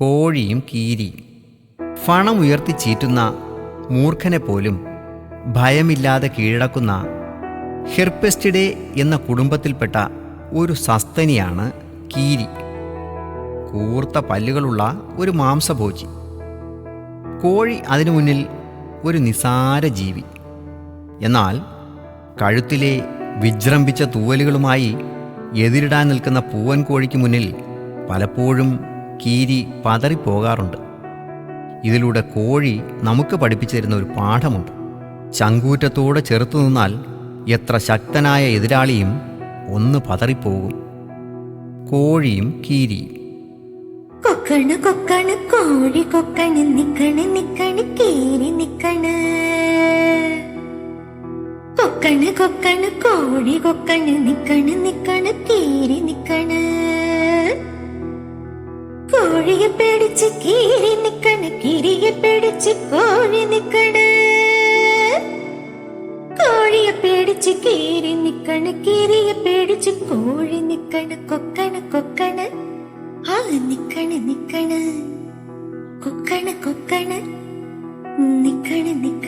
കോഴിയും കീരിയും. ഫണമുയർത്തി ചീറ്റുന്ന മൂർഖനെ പോലും ഭയമില്ലാതെ കീഴടക്കുന്ന ഹെർപെസ്റ്റിഡെ എന്ന കുടുംബത്തിൽപ്പെട്ട ഒരു സസ്തനിയാണ് കീരി. കൂർത്ത പല്ലുകളുള്ള ഒരു മാംസഭോജി. കോഴി അതിനു മുന്നിൽ ഒരു നിസാര ജീവി. എന്നാൽ കഴുത്തിലെ വിജൃംഭിച്ച തൂവലുകളുമായി എതിരിടാൻ നിൽക്കുന്ന പൂവൻ കോഴിക്ക് മുന്നിൽ പലപ്പോഴും കീരി പതറിപ്പോകാറുണ്ട്. ഇതിലൂടെ കോഴി നമുക്ക് പഠിപ്പിച്ചു തരുന്ന ഒരു പാഠമുണ്ട്. ചങ്കൂറ്റത്തോടെ ചെറുത്തു നിന്നാൽ എത്ര ശക്തനായ എതിരാളിയും ഒന്ന് പതറിപ്പോകും. കോഴിയും കീരിയും. കൊക്കണ് കൊക്കണ് കോഴി കൊക്കണ് നിക്കണ് നിക്കണ് കീരി നിക്കണ്. കൊക്കണ് കൊക്കണ് കോഴി കൊക്കണ് നിക്കണ് നിക്കണ് കീരി പേടിച്ച് കീറി നിക്കണ് കിരിയെ പിടിച്ച് കോഴി നിക്കണ്. കോഴിയെ പിടിച്ച് കീറി നിക്കണ് കിരിയെ പിടിച്ച് കോഴി നിക്കണ്. കൊക്കണ് കൊക്കണ്. ആ നിക്കണ് നിക്കണ്. കൊക്കണ് കൊക്കണ്. നിക്കണ് നിക്കണ്.